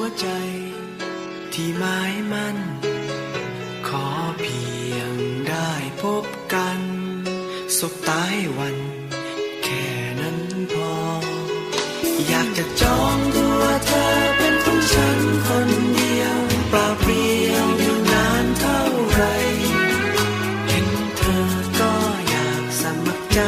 วใจ ที่หมายมั่น ขอเพียงได้พบกัน สบตายวัน แค่นั้นพอ อยากจะจองตัวเธอเป็นของฉันคนเดียวปล่าเปลี่ยวอยู่นานเท่าไร เห็นเธอก็อยากสมัครใจ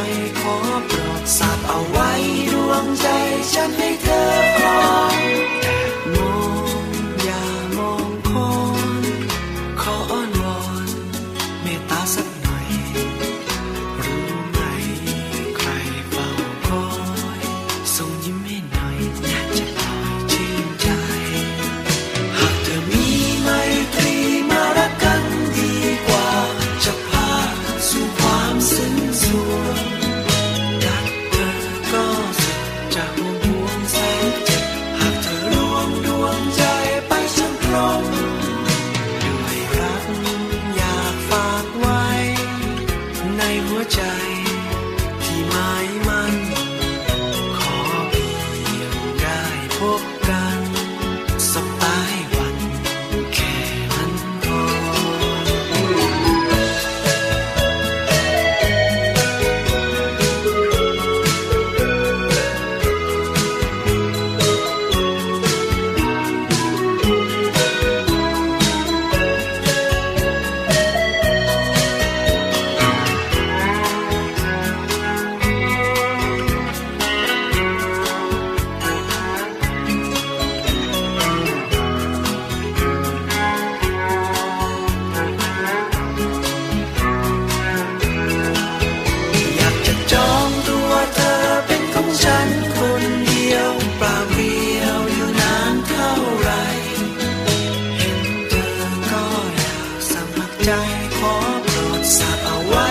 ปล่าเดียวอยู่นานเท่าไรเห็นเธอก็อยากสมัคใจขอโปรดสับเอาไว้